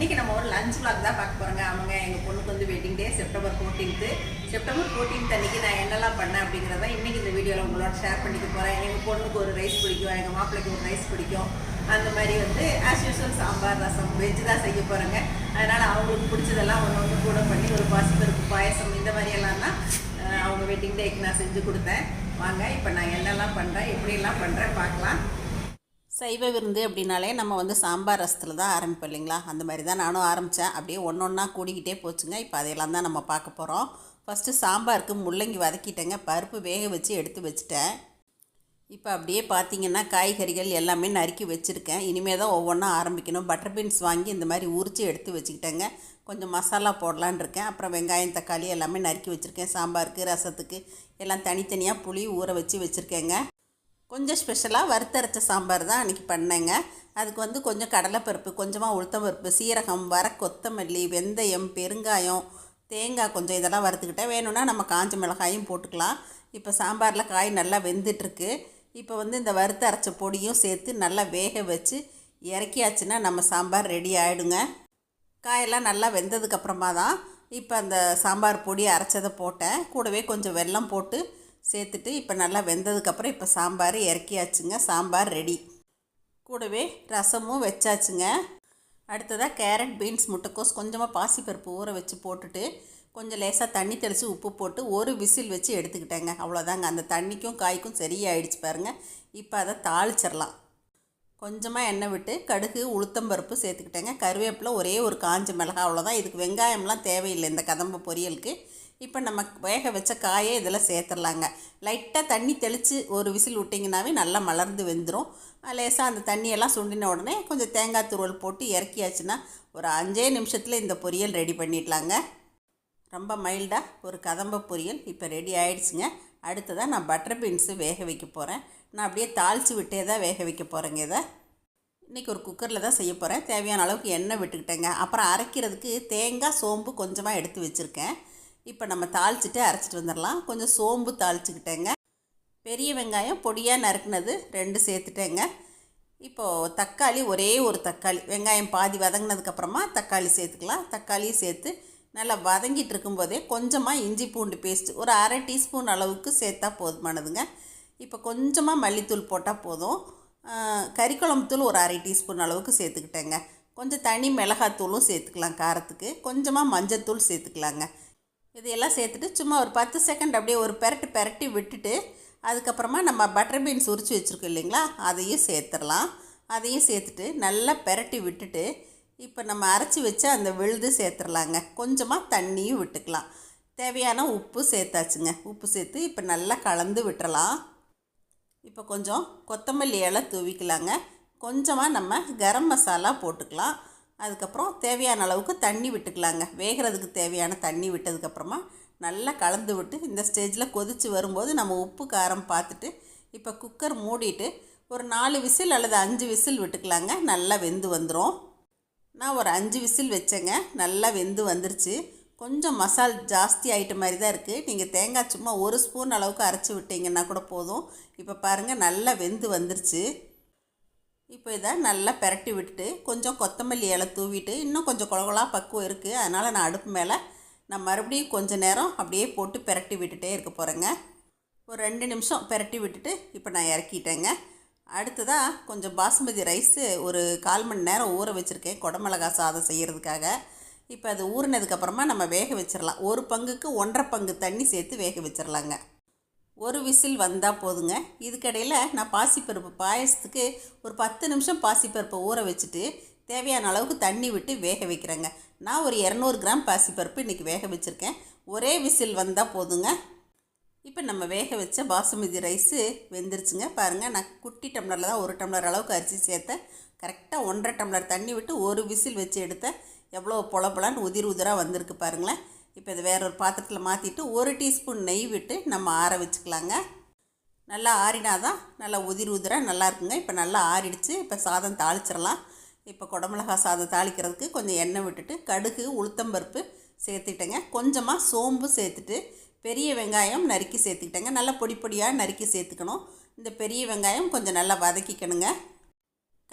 இன்னைக்கு நம்ம ஒரு லஞ்ச் vlog தான் பார்க்க போறாங்க. அவங்க எங்கள் பொண்ணுக்கு வந்து wedding day September fourteenth September fourteenth அன்னைக்கு நான் என்னெல்லாம் பண்ணேன் அப்படிங்கிறத இன்னைக்கு இந்த வீடியோவில் உங்களோட ஷேர் பண்ணிக்க போகிறேன் எங்கள் பொண்ணுக்கு ஒரு ரைஸ் பிடிக்கும் எங்கள் மாப்பிள்ளைக்கு ஒரு ரைஸ் பிடிக்கும். அந்த மாதிரி வந்து as usual sambar rasam veg தான் செய்ய போகிறேங்க அதனால் அவங்களுக்கு பிடிச்சதெல்லாம் ஒன்று ஒன்று கூட பண்ணி ஒரு பாசிப்பருப்பு பாயசம் இந்த மாதிரி எல்லாம் தான் அவங்க வெட்டிங் டேக்கு நான் செஞ்சு கொடுத்தேன். வாங்க இப்போ நான் என்னெல்லாம் பண்ணுறேன் எப்படியெல்லாம் பண்ணுறேன் பார்க்கலாம். சைவ விருந்து அப்படின்னாலே நம்ம வந்து சாம்பார் ரசத்தில் தான் ஆரம்பிப்போம் இல்லைங்களா? அந்த மாதிரி தான் நானும் ஆரம்பித்தேன் அப்படியே ஒன்று ஒன்றா கூடிக்கிட்டே போச்சுங்க. இப்போ அதையெல்லாம் தான் நம்ம பார்க்க போகிறோம் ஃபஸ்ட்டு சாம்பாருக்கு முள்ளங்கி வதக்கிட்டேங்க. பருப்பு வேக வச்சு எடுத்து வச்சுட்டேன். இப்போ அப்படியே பார்த்தீங்கன்னா காய்கறிகள் எல்லாமே நறுக்கி வச்சுருக்கேன். இனிமேல் தான் ஒவ்வொன்றா ஆரம்பிக்கணும். பட்டர் பீன்ஸ் வாங்கி இந்த மாதிரி உரித்து எடுத்து வச்சுக்கிட்டேங்க. கொஞ்சம் மசாலா போடலான் இருக்கேன். அப்புறம் வெங்காயம் தக்காளி எல்லாமே நறுக்கி வச்சுருக்கேன். சாம்பாருக்கு ரசத்துக்கு எல்லாம் தனித்தனியாக புளி ஊற வச்சு வச்சுருக்கேங்க. கொஞ்சம் ஸ்பெஷலாக வறுத்தரைச்ச சாம்பார் தான் அன்றைக்கி பண்ணேங்க. அதுக்கு வந்து கொஞ்சம் கடலைப்பருப்பு கொஞ்சமாக உளுத்தம்பருப்பு சீரகம் வர கொத்தமல்லி வெந்தயம் பெருங்காயம் தேங்காய் கொஞ்சம் இதெல்லாம் வறுத்துக்கிட்டேன். வேணும்னா நம்ம காஞ்ச மிளகாயும் போட்டுக்கலாம். இப்போ சாம்பாரில் காய் நல்லா வெந்துட்டுருக்கு. இப்போ வந்து இந்த வறுத்து அரைச்ச பொடியும் சேர்த்து நல்லா வேக வச்சு இறக்கியாச்சுன்னா நம்ம சாம்பார் ரெடி ஆகிடுங்க காயெல்லாம் நல்லா வெந்ததுக்கப்புறமா தான் இப்போ அந்த சாம்பார் பொடி அரைச்சதை போட்டேன். கூடவே கொஞ்சம் வெல்லம் போட்டு சேர்த்துட்டு இப்போ நல்லா வெந்ததுக்கப்புறம் இப்போ சாம்பார் இறக்கியாச்சுங்க. சாம்பார் ரெடி கூடவே ரசமும் வச்சாச்சுங்க. அடுத்ததாக கேரட் பீன்ஸ் முட்டைக்கோஸ் கொஞ்சமாக பாசிப்பருப்பு ஊற வச்சு போட்டுட்டு கொஞ்சம் லேசாக தண்ணி தெளித்து உப்பு போட்டு ஒரு விசில் வச்சு எடுத்துக்கிட்டேங்க. அவ்வளோதாங்க. அந்த தண்ணிக்கும் காய்க்கும் சரியாயிடுச்சு பாருங்கள் இப்போ அதை தாளிச்சிடலாம். கொஞ்சமாக எண்ணெய் விட்டு கடுகு உளுத்தம்பருப்பு சேர்த்துக்கிட்டேங்க. கருவேப்பிலை ஒரே ஒரு காஞ்ச மிளகா அவ்வளோதான் இதுக்கு வெங்காயம்லாம் தேவையில்லை இந்த கதம்ப பொரியலுக்கு. இப்போ நம்ம வேக வச்ச காயை இதில் சேர்த்துடலாங்க லைட்டாக தண்ணி தெளித்து ஒரு விசில் விட்டிங்கனாவே நல்லா மலர்ந்து வெந்துடும் லேசாக அந்த தண்ணியெல்லாம் சுண்டின உடனே கொஞ்சம் தேங்காய் துருவல் போட்டு இறக்கியாச்சுன்னா ஒரு அஞ்சே நிமிஷத்தில் இந்த பொரியல் ரெடி பண்ணிடலாங்க. ரொம்ப மைல்டாக ஒரு கதம்ப பொரியல் இப்போ ரெடி ஆயிடுச்சுங்க. அடுத்ததாக நான் பட்டர் பீன்ஸு வேக வைக்க போகிறேன் நான் அப்படியே தாளித்து விட்டே தான் வேக வைக்க போகிறேங்க இதை. இன்றைக்கி ஒரு குக்கரில் தான் செய்ய போகிறேன் தேவையான அளவுக்கு எண்ணெய் விட்டுக்கிட்டேங்க. அப்புறம் அரைக்கிறதுக்கு தேங்காய் சோம்பு கொஞ்சமாக எடுத்து வச்சுருக்கேன். இப்போ நம்ம தாளிச்சிட்டு அரைச்சிட்டு வந்துடலாம். கொஞ்சம் சோம்பு தாளிச்சுக்கிட்டேங்க. பெரிய வெங்காயம் பொடியாக நறுக்குனது ரெண்டு சேர்த்துட்டேங்க. இப்போது தக்காளி ஒரே ஒரு தக்காளி. வெங்காயம் பாதி வதங்கினதுக்கப்புறமா தக்காளி சேர்த்துக்கலாம். தக்காளியும் சேர்த்து நல்லா வதங்கிட்டு இருக்கும்போதே கொஞ்சமாக இஞ்சி பூண்டு பேஸ்ட்டு ஒரு அரை டீஸ்பூன் அளவுக்கு சேர்த்தா போதுமானதுங்க. இப்போ கொஞ்சமாக மல்லித்தூள் போட்டால் போதும். ஆஹ், கறிக்குழம்பு தூள் ஒரு அரை டீஸ்பூன் அளவுக்கு சேர்த்துக்கிட்டேங்க. கொஞ்சம் தனி மிளகாத்தூளும் சேர்த்துக்கலாம் காரத்துக்கு. கொஞ்சமாக மஞ்சத்தூள் சேர்த்துக்கலாங்க. இதையெல்லாம் சேர்த்துட்டு சும்மா ஒரு பத்து செகண்ட் அப்படியே ஒரு பெரட்டு பெரட்டி விட்டுட்டு அதுக்கப்புறமா நம்ம பட்டர் பீன்ஸ் உரித்து வச்சுருக்கோம் இல்லைங்களா? அதையும் சேர்த்துடலாம். அதையும் சேர்த்துட்டு நல்லா பெரட்டி விட்டுட்டு இப்போ நம்ம அரைச்சி வச்ச அந்த விழுது சேர்த்துடலாங்க. கொஞ்சமாக தண்ணியும் விட்டுக்கலாம். தேவையான உப்பு சேர்த்தாச்சுங்க. உப்பு சேர்த்து இப்போ நல்லா கலந்து விட்டுறலாம். இப்போ கொஞ்சம் கொத்தமல்லி இலை தூவிக்கலாங்க. கொஞ்சமாக நம்ம கரம் மசாலா போட்டுக்கலாம். அதுக்கப்புறம் தேவையான அளவுக்கு தண்ணி விட்டுக்கலாங்க. வேகிறதுக்கு தேவையான தண்ணி விட்டதுக்கப்புறமா நல்லா கலந்து விட்டு இந்த ஸ்டேஜில் கொதித்து வரும்போது நம்ம உப்பு காரம் பார்த்துட்டு இப்போ குக்கர் மூடிட்டு ஒரு நாலு விசில் அல்லது அஞ்சு விசில் விட்டுக்கலாங்க. நல்லா வெந்து வந்துடும் நான் ஒரு அஞ்சு விசில் வச்சேங்க. நல்லா வெந்து வந்துருச்சு. கொஞ்சம் மசால் ஜாஸ்தி ஆகிட்ட மாதிரி தான் இருக்குது நீங்கள் தேங்காய் சும்மா ஒரு ஸ்பூன் அளவுக்கு அரைச்சி விட்டீங்கன்னா கூட போதும். இப்போ பாருங்கள் நல்லா வெந்து வந்துருச்சு. இப்போ இதை நல்லா பெரட்டி விட்டுட்டு கொஞ்சம் கொத்தமல்லி இலை தூவிட்டு இன்னும் கொஞ்சம் குழகுலா பக்குவம் இருக்குது அதனால் நான் அடுப்பு மேலே நான் மறுபடியும் கொஞ்சம் நேரம் அப்படியே போட்டு பெரட்டி விட்டுட்டே இருக்க போகிறேங்க ஒரு ரெண்டு நிமிஷம் பெரட்டி விட்டுட்டு இப்போ நான் இறக்கிட்டேங்க. அடுத்ததாக கொஞ்சம் பாஸ்மதி ரைஸு ஒரு கால் மணி நேரம் ஊற வச்சுருக்கேன் குடமிளகா சாதம் செய்கிறதுக்காக இப்போ அது ஊறினதுக்கப்புறமா நம்ம வேக வச்சிடலாம் ஒரு பங்குக்கு ஒன்றரை பங்கு தண்ணி சேர்த்து வேக வச்சிடலாங்க ஒரு விசில் வந்தால் போதுங்க. இதுக்கடையில் நான் பாசிப்பருப்பு பாயசத்துக்கு ஒரு பத்து நிமிஷம் பாசிப்பருப்பை ஊற வச்சுட்டு தேவையான அளவுக்கு தண்ணி விட்டு வேக வைக்கிறேங்க. நான் ஒரு இரநூறு கிராம் பாசிப்பருப்பு இன்றைக்கி வேக வச்சுருக்கேன். ஒரே விசில் வந்தால் போதுங்க. இப்போ நம்ம வேக வச்ச பாசுமதி ரைஸு வெந்துருச்சுங்க. பாருங்கள் நான் குட்டி டம்ளரில் தான் ஒரு டம்ளர் அளவுக்கு அரிசி சேர்த்தேன். கரெக்டாக ஒன்றரை டம்ளர் தண்ணி விட்டு ஒரு விசில் வச்சு எடுத்தேன். எவ்வளோ பொலப்பொலான்னு உதிர் உதிராக வந்திருக்கு பாருங்களேன். இப்போ இது வேற ஒரு பாத்திரத்தில் மாற்றிட்டு ஒரு டீஸ்பூன் நெய் விட்டு நம்ம ஆற வச்சுக்கலாங்க. நல்லா ஆறினாதான் நல்லா உதிர் உதிராக நல்லா இருக்குங்க. இப்போ நல்லா ஆறிடுச்சு. இப்போ சாதம் தாளிச்சிடலாம். இப்போ குடமிளகா சாதம் தாளிக்கிறதுக்கு கொஞ்சம் எண்ணெய் விட்டுட்டு கடுகு உளுத்தம்பருப்பு சேர்த்துட்டேங்க கொஞ்சமாக சோம்பு சேர்த்துட்டு பெரிய வெங்காயம் நறுக்கி சேர்த்துக்கிட்டேங்க. நல்லா பொடி பொடியாக நறுக்கி சேர்த்துக்கணும். இந்த பெரிய வெங்காயம் கொஞ்சம் நல்லா வதக்கிக்கணுங்க.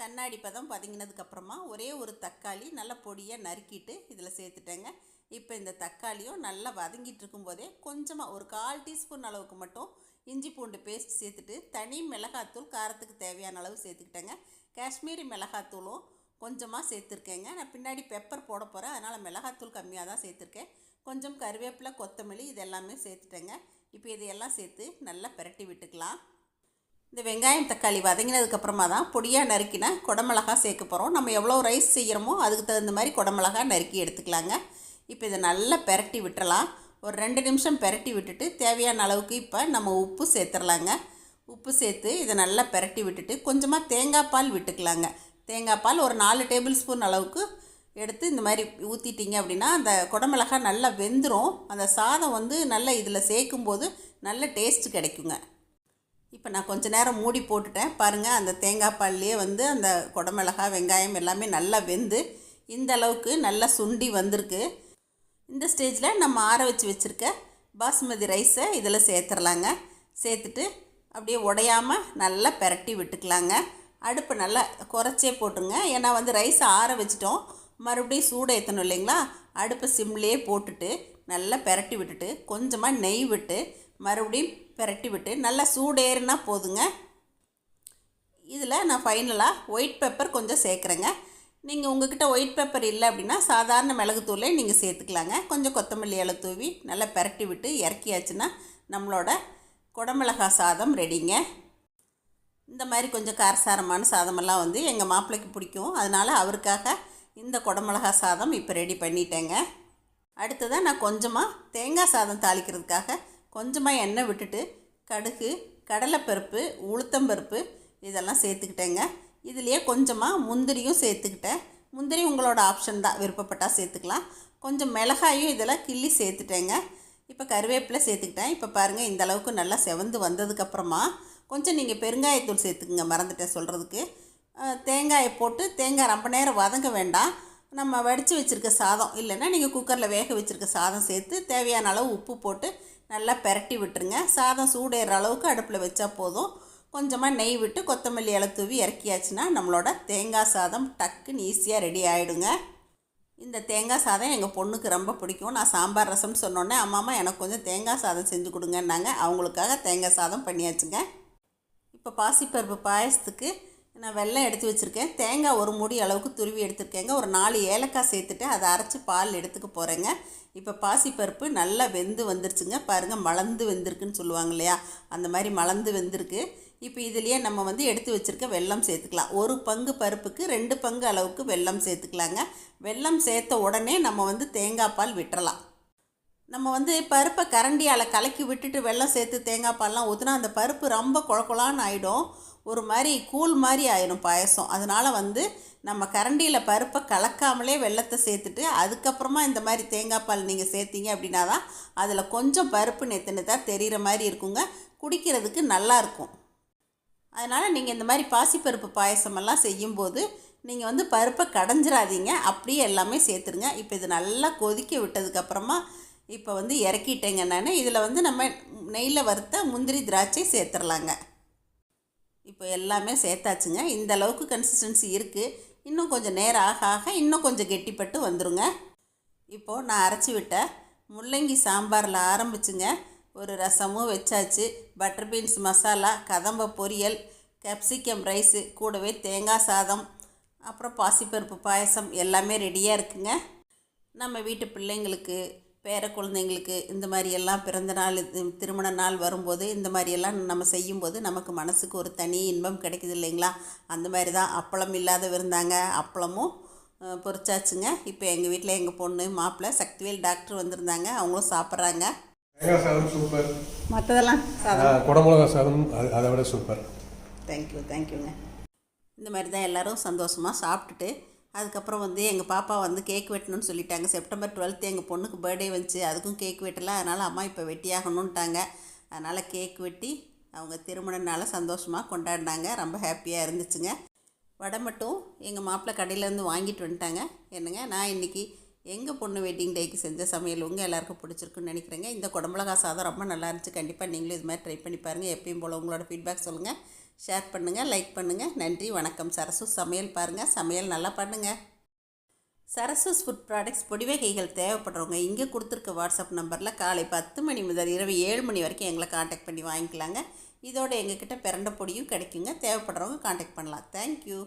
கண்ணாடி பதம் பதுங்கினதுக்கப்புறமா ஒரே ஒரு தக்காளி நல்லா பொடியாக நறுக்கிட்டு இதில் சேர்த்துட்டேங்க. இப்போ இந்த தக்காளியும் நல்லா வதங்கிட்டு இருக்கும்போதே கொஞ்சமாக ஒரு கால் டீஸ்பூன் அளவுக்கு மட்டும் இஞ்சி பூண்டு பேஸ்ட் சேர்த்துட்டு தனி மிளகாத்தூள் காரத்துக்கு தேவையான அளவு சேர்த்துக்கிட்டேங்க. காஷ்மீரி மிளகாத்தூளும் கொஞ்சமாக சேர்த்துருக்கேங்க. நான் பின்னாடி பெப்பர் போட போகிறேன் அதனால் மிளகாத்தூள் கம்மியாக தான் சேர்த்துருக்கேன். கொஞ்சம் கருவேப்பிலை கொத்தமல்லி இது எல்லாமே சேர்த்துட்டேங்க. இப்போ இதையெல்லாம் சேர்த்து நல்லா பிரட்டி விட்டுக்கலாம். இந்த வெங்காயம் தக்காளி வதங்கினதுக்கப்புறமா தான் பொடியாக நறுக்கின குடமிளகா சேர்க்க போகிறோம் நம்ம எவ்வளோ ரைஸ் செய்கிறோமோ அதுக்கு தகுந்த மாதிரி குடமிளகா நறுக்கி எடுத்துக்கலாங்க. இப்போ இதை நல்லா பெரட்டி விட்டுறலாம். ஒரு ரெண்டு நிமிஷம் பெரட்டி விட்டுட்டு தேவையான அளவுக்கு இப்போ நம்ம உப்பு சேர்த்துடலாங்க உப்பு சேர்த்து இதை நல்லா பெரட்டி விட்டுட்டு கொஞ்சமாக தேங்காய் பால் விட்டுக்கலாங்க. தேங்காய் பால் ஒரு நாலு டேபிள் ஸ்பூன் அளவுக்கு எடுத்து இந்த மாதிரி ஊற்றிட்டீங்க அப்படின்னா அந்த குடமிளகா நல்லா வெந்துடும் அந்த சாதம் வந்து நல்லா இதில் சேர்க்கும்போது நல்ல டேஸ்ட்டு கிடைக்குங்க. இப்போ நான் கொஞ்ச நேரம் மூடி போட்டுட்டேன். பாருங்கள் அந்த தேங்காய் பால்லையே வந்து அந்த குடமிளகா வெங்காயம் எல்லாமே நல்லா வெந்து இந்த அளவுக்கு நல்லா சுண்டி வந்திருக்கு. இந்த ஸ்டேஜில் நம்ம ஆற வச்சு வச்சுருக்க பாஸ்மதி ரைஸை இதில் சேர்த்துடலாங்க சேர்த்துட்டு அப்படியே உடையாமல் நல்லா பெரட்டி விட்டுக்கலாங்க. அடுப்பு நல்லா குறைச்சே போட்டுருங்க. ஏன்னா வந்து ரைஸை ஆற வச்சிட்டோம். மறுபடியும் சூடு ஏற்றணும் இல்லைங்களா? அடுப்பு சிம்லேயே போட்டுட்டு நல்லா பெரட்டி விட்டுட்டு கொஞ்சமாக நெய் விட்டு மறுபடியும் பெரட்டி விட்டு நல்லா சூடேறுனா போதுங்க. இதில் நான் ஃபைனலாக ஒயிட் பெப்பர் கொஞ்சம் சேர்க்குறேங்க. நீங்கள் உங்ககிட்ட ஒயிட் பேப்பர் இல்லை அப்படின்னா சாதாரண மிளகுத்தூளே நீங்கள் சேர்த்துக்கலாங்க. கொஞ்சம் கொத்தமல்லி இலை தூவி நல்லா பெரட்டி விட்டு இறக்கியாச்சுன்னா நம்மளோட குடமிளகா சாதம் ரெடிங்க இந்த மாதிரி கொஞ்சம் காரசாரமான சாதமெல்லாம் வந்து எங்கள் மாப்பிள்ளைக்கு பிடிக்கும். அதனால் அவருக்காக இந்த குடமிளகா சாதம் இப்போ ரெடி பண்ணிட்டேங்க. அடுத்ததாக நான் கொஞ்சமாக தேங்காய் சாதம் தாளிக்கிறதுக்காக கொஞ்சமாக எண்ணெய் விட்டுட்டு கடுகு கடலைப்பருப்பு உளுத்தம்பருப்பு இதெல்லாம் சேர்த்துக்கிட்டேங்க. இதுலேயே கொஞ்சமாக முந்திரியும் சேர்த்துக்கிட்டேன். முந்திரி உங்களோட ஆப்ஷன் தான். விருப்பப்பட்டால் சேர்த்துக்கலாம். கொஞ்சம் மிளகாயும் இதெல்லாம் கிள்ளி சேர்த்துட்டேங்க. இப்போ கருவேப்பிலை சேர்த்துக்கிட்டேன். இப்போ பாருங்கள் இந்த அளவுக்கு நல்லா செவந்து வந்ததுக்கப்புறமா கொஞ்சம் நீங்கள் பெருங்காயத்தூள் சேர்த்துக்குங்க மறந்துட்டேன் சொல்கிறதுக்கு தேங்காயை போட்டு தேங்காய் ரொம்ப நேரம் வதங்க வேண்டாம். நம்ம வடித்து வச்சுருக்க சாதம் இல்லைன்னா நீங்கள் குக்கரில் வேக வச்சுருக்க சாதம் சேர்த்து தேவையான அளவு உப்பு போட்டு நல்லா பெரட்டி விட்டுருங்க. சாதம் சூடேற அளவுக்கு அடுப்பில் வச்சா போதும். கொஞ்சமாக நெய் விட்டு கொத்தமல்லி இலை தூவி இறக்கியாச்சுன்னா நம்மளோட தேங்காய் சாதம் டக்குன்னு ஈஸியாக ரெடி ஆகிடுங்க இந்த தேங்காய் சாதம் எங்கள் பொண்ணுக்கு ரொம்ப பிடிக்கும். நான் சாம்பார் ரசம்னு சொன்னோன்னே அம்மாமா எனக்கு கொஞ்சம் தேங்காய் சாதம் செஞ்சு கொடுங்கன்னாங்க. அவங்களுக்காக தேங்காய் சாதம் பண்ணியாச்சுங்க. இப்போ பாசிப்பருப்பு பாயசத்துக்கு நான் வெள்ளம் எடுத்து வச்சுருக்கேன். தேங்காய் ஒரு மூடி அளவுக்கு துருவி எடுத்துருக்கேங்க. ஒரு நாலு ஏலக்காய் சேர்த்துட்டு அதை அரைச்சி பால் எடுத்துக்க போகிறேங்க இப்போ பாசிப்பருப்பு நல்லா வெந்து வந்துருச்சுங்க. பாருங்கள் மலர்ந்து வெந்திருக்குன்னு சொல்லுவாங்க இல்லையா? அந்த மாதிரி மலர்ந்து வெந்திருக்கு. இப்போ இதுலேயே நம்ம வந்து எடுத்து வச்சுருக்க வெல்லம் சேர்த்துக்கலாம். ஒரு பங்கு பருப்புக்கு ரெண்டு பங்கு அளவுக்கு வெல்லம் சேர்த்துக்கலாங்க. வெல்லம் சேர்த்த உடனே நம்ம வந்து தேங்காய் பால் விட்டுறலாம். நம்ம வந்து பருப்பை கரண்டியால் கலக்கி விட்டுட்டு வெல்லம் சேர்த்து தேங்காய் பால்லாம் ஊற்றினா அந்த பருப்பு ரொம்ப குழக்குலான்னு ஆகிடும் ஒரு மாதிரி கூழ் மாதிரி ஆயிடும் பாயசம். அதனால் வந்து நம்ம கரண்டியில் பருப்பை கலக்காமலே வெள்ளத்தை சேர்த்துட்டு அதுக்கப்புறமா இந்த மாதிரி தேங்காய் பால் நீங்கள் சேர்த்தீங்க அப்படின்னா தான் அதில் கொஞ்சம் பருப்பு நெத்து நெத்தாக தெரிகிற மாதிரி இருக்குங்க. குடிக்கிறதுக்கு நல்லாயிருக்கும் அதனால் நீங்கள் இந்த மாதிரி பாசிப்பருப்பு பாயசமெல்லாம் செய்யும்போது நீங்கள் வந்து பருப்பை கடைஞ்சிடாதீங்க அப்படியே எல்லாமே சேர்த்துருங்க. இப்போ இது நல்லா கொதிக்க விட்டதுக்கப்புறமா இப்போ வந்து இறக்கிட்டேங்க நான். இதில் வந்து நம்ம நெய்யில் வறுத்த முந்திரி திராட்சை சேர்த்துடலாங்க இப்போ எல்லாமே சேர்த்தாச்சுங்க. இந்த அளவுக்கு கன்சிஸ்டன்சி இருக்குது இன்னும் கொஞ்சம் நேரம் ஆக ஆக இன்னும் கொஞ்சம் கெட்டிப்பட்டு வந்துருங்க. இப்போது நான் அரைச்சி விட்ட முள்ளங்கி சாம்பாரில் ஆரம்பிச்சுங்க. ஒரு ரசமும் வச்சாச்சு. பட்டர் பீன்ஸ் மசாலா கதம்ப பொரியல் கேப்சிகம் ரைஸு கூடவே தேங்காய் சாதம் அப்புறம் பாசிப்பருப்பு பாயசம் எல்லாமே ரெடியாக இருக்குங்க. நம்ம வீட்டு பிள்ளைங்களுக்கு பேர குழந்தைங்களுக்கு இந்த மாதிரியெல்லாம் பிறந்த நாள் திருமண நாள் வரும்போது இந்த மாதிரியெல்லாம் நம்ம செய்யும்போது நமக்கு மனசுக்கு ஒரு தனி இன்பம் கிடைக்குது இல்லைங்களா? அந்த மாதிரி தான் அப்பளம் இல்லாத இருந்தாங்க. அப்பளமும் பொறிச்சாச்சுங்க பொரிச்சாச்சுங்க. இப்போ எங்கள் வீட்டில் எங்கள் பொண்ணு மாப்பிள்ளை சக்திவேல் டாக்டர் வந்திருந்தாங்க. அவங்களும் சாப்பிட்றாங்க. தேங்காய் சாதம் சூப்பர் மற்றதெல்லாம் ஆ, குடமிளகா சாதம் அது அதை விட சூப்பர் தேங்க்யூ தேங்க்யூங்க இந்த மாதிரி தான் எல்லோரும் சந்தோஷமாக சாப்பிட்டுட்டு அதுக்கப்புறம் வந்து எங்கள் பாப்பா வந்து கேக் வெட்டணும்னு சொல்லிட்டாங்க. செப்டம்பர் டுவெல்த்து எங்கள் பொண்ணுக்கு பர்த்டே வந்துச்சு. அதுக்கும் கேக் வெட்டல. அதனால் அம்மா இப்போ வெட்டியாகணுன்ட்டாங்க அதனால் கேக் வெட்டி அவங்க திருமண நாளை சந்தோஷமாக கொண்டாடினாங்க. ரொம்ப ஹாப்பியாக இருந்துச்சுங்க. வடை மட்டும் எங்கள் மாப்பிள்ளை கடையிலேருந்து வாங்கிட்டு வந்துட்டாங்க. என்னங்க நான் இன்றைக்கி எங்கள் பொண்ணு வெட்டிங் டேக்கு செஞ்ச சமையல் உங்கள் எல்லாருக்கும் பிடிச்சிருக்குன்னு நினைக்கிறேங்க. இந்த குடமிளகா சாதம் ரொம்ப நல்லா இருந்துச்சு. கண்டிப்பாக நீங்களும் இது மாதிரி ட்ரை பண்ணி பாருங்கள் எப்பயும் போல் உங்களோட ஃபீட்பேக் சொல்லுங்கள் ஷேர் பண்ணுங்கள் லைக் பண்ணுங்கள் நன்றி வணக்கம். சரசு சமையல் பாருங்கள் சமையல் நல்லா பண்ணுங்கள் சரஸ்வஸ் ஃபுட் ப்ராடக்ட்ஸ் பொடிவகைகள் தேவைப்படுறவங்க இங்கே கொடுத்துருக்க வாட்ஸ்அப் நம்பரில் காலை பத்து மணி முதல் இரவு ஏழு மணி வரைக்கும் எங்களை காண்டாக்ட் பண்ணி வாங்கிக்கலாங்க. இதோட எங்ககிட்ட பிறண்ட பொடியும் கிடைக்குங்க. தேவைப்படுறவங்க காண்டாக்ட் பண்ணலாம். தேங்க்யூ